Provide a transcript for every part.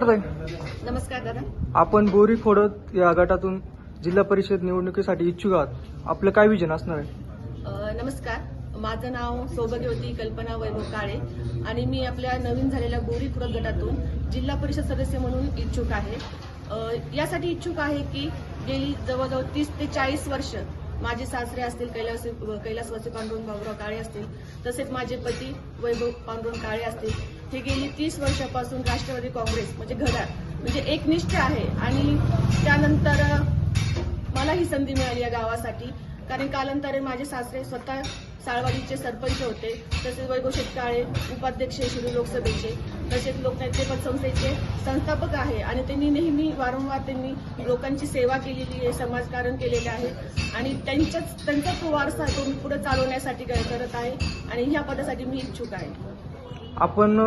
नमस्कार दादा. आपण बोरी खोडत या गटातून जिल्हा परिषद निवडणुकीसाठी इच्छुक आहात. आपलं काय विजन असणार आहे? नमस्कार. माझं नाव सौभाग्यवती कल्पना वैभव काळे आणि मी आपल्या नवीन झालेल्या गोरी खुरत गटातून जिल्हा परिषद सदस्य म्हणून इच्छुक आहे. यासाठी इच्छुक आहे की गेली जवळजवळ तीस ते चाळीस वर्ष माझे सासरे असतील कैलास कैलासवासी पांडुरंग बाबुराव काळे असतील तसेच माझे पती वैभव पांडुरंग काळे असतील हे गेली तीस वर्षापासून राष्ट्रवादी काँग्रेस म्हणजे घरात म्हणजे एकनिष्ठ आहे. आणि त्यानंतर मला ही संधी मिळाली या गावासाठी. कारण कालांतरे माझे सासरे स्वतः साळवाडीचे सरपंच होते तसेच वैभव शेतकाळे उपाध्यक्ष शिरू लोकसभेचे. तसेच लोकनेते पतसंस्थेचे संस्थापक आहे आणि त्यांनी नेहमी वारंवार त्यांनी लोकांची सेवा केलेली आहे समाजकारण केलेले आहे. आणि त्यांच्याच त्यांचा तो वारसा तो मी पुढे चालवण्यासाठी काय करत आहे आणि ह्या पदासाठी मी इच्छुक आहे. आपण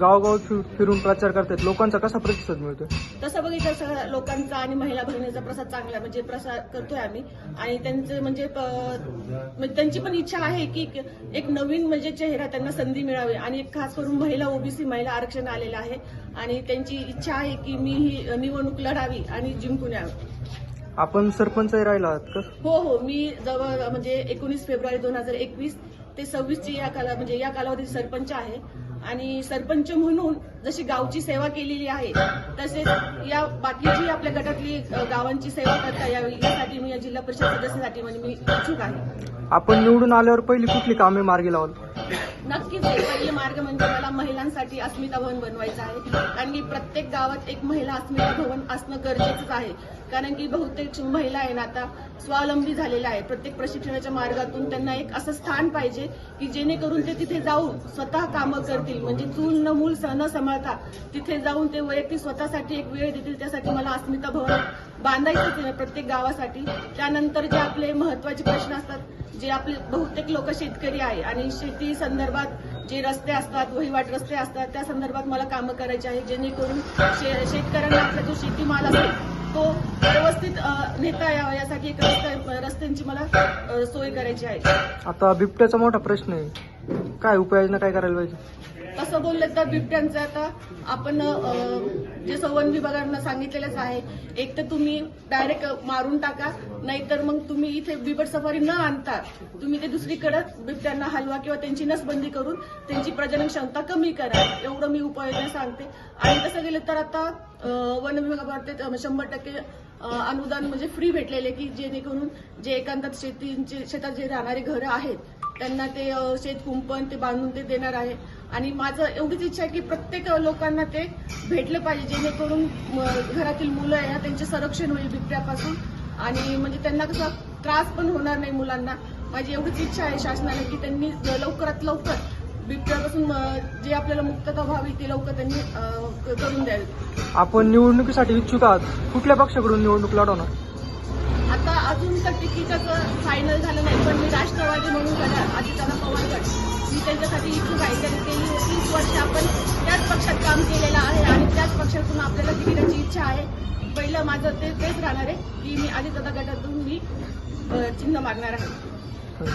गावगाव फिर- फिरून प्रचार करतात लोकांचा कसा प्रतिसाद मिळतो तसं बघितलं सगळ्या लोकांचा आणि महिला भगिनीचा प्रसाद चांगला म्हणजे प्रसार करतोय आम्ही. आणि त्यांचे म्हणजे म्हणजे त्यांची पण इच्छा आहे की एक नवीन म्हणजे चेहरा त्यांना संधी मिळावी. आणि एक खास करून महिला ओबीसी महिला आरक्षण आलेलं आहे. आणि त्यांची इच्छा आहे की मी ही निवडणूक लढावी आणि जिंकून यावी. आपण सरपंचही राहिला आहात का? हो हो. मी जवळ म्हणजे एकोणीस फेब्रुवारी दोन हजार एकवीस ते सव्वीसची या काला म्हणजे या कालावधीत सरपंच आहे. आणि सरपंच म्हणून जशी गावची सेवा केलेली आहे तसेच या बाकीची आपल्या गटातली गावांची सेवा करता यावी यासाठी मी या जिल्हा परिषद सदस्यासाठी म्हणजे मी इच्छुक आहे. आपण निवडून आल्यावर पहिली कुठली कामे मार्गी लावली? नक्कीच एक पहिले मार्ग म्हणजे मला महिलांसाठी अस्मिता भवन बनवायचं आहे. कारण की प्रत्येक गावात एक महिला अस्मिता भवन असणं गरजेचंच आहे. कारण की बहुतेक महिला आहे ना आता स्वावलंबी झालेल्या आहे प्रत्येक प्रशिक्षणाच्या मार्गातून त्यांना एक असं स्थान पाहिजे की जेणेकरून ते तिथे जाऊन स्वतः कामं करतील. म्हणजे चूल न मूल स- न सांभाळता तिथे जाऊन ते वैयक्तिक स्वतःसाठी एक वेळ देतील. त्यासाठी मला अस्मिता भवन बांधायचंच आहे प्रत्येक गावासाठी. त्यानंतर जे आपले महत्त्वाचे प्रश्न असतात जे आपले बहुतेक लोक शेतकरी आहे आणि शेती संदर्भात जे रस्ते असतात वहिवाट रस्ते असतात त्या संदर्भात मला कामं करायची आहे जेणेकरून शे- शेतकऱ्यांना आपला जो शेतीमाल असेल तो व्यवस्थित नेता यावा यासाठी एक रस्ता रस्त्यांची मला सोय करायची आहे. आता बिबट्याचा मोठा प्रश्न आहे. काय उपाययोजना काय करायला पाहिजे? तसं बोललं तर बिबट्यांचं आता आपण जे संवन विभागानं सांगितलेलंच आहे एक तर तुम्ही डायरेक्ट मारून टाका नाहीतर मग तुम्ही इथे बिबट सफारी न आणता तुम्ही ते दुसरीकडे बिबट्यांना हलवा किंवा त्यांची नसबंदी करून त्यांची प्रजनन क्षमता कमी करा. एवढं मी उपाययोजना सांगते. आणि तसं गेलं तर आता वन विभागामार्फत शंभर टक्के अनुदान म्हणजे फ्री भेटलेले की जेणेकरून जे एकांतात शेतीचे शेतात जे राहणारे घरं आहेत त्यांना ते शेत कुंपण ते बांधून ते देणार आहे. आणि माझं एवढीच इच्छा आहे की प्रत्येक लोकांना ते भेटलं पाहिजे जेणेकरून म, घरातील मुलं आहे ना त्यांचे संरक्षण होईल बिबट्यापासून. आणि म्हणजे त्यांना कसा त्रास पण होणार नाही मुलांना. माझी एवढीच इच्छा आहे शासनाने की त्यांनी लवकरात लवकर बिबट्यापासून जे आपल्याला मुक्तता व्हावी ती लवकर त्यांनी क- करून द्यावी. आपण निवडणुकीसाठी इच्छुक आहात. कुठल्या पक्षाकडून निवडणूक लढवणार? अजून तर तिकिटाचं फायनल झालं नाही पण मी राष्ट्रवादी म्हणून करणार आदित्याला पवार गट मी त्यांच्यासाठी इच्छुक आहे कारण गेली तीस वर्ष आपण त्याच पक्षात काम केलेलं आहे आणि त्याच पक्षातून आपल्याला तिकिटाची इच्छा आहे. पहिलं माझं ते तेच राहणार आहे की मी आदित्य गटातून मी चिन्ह मागणार आहे. हो.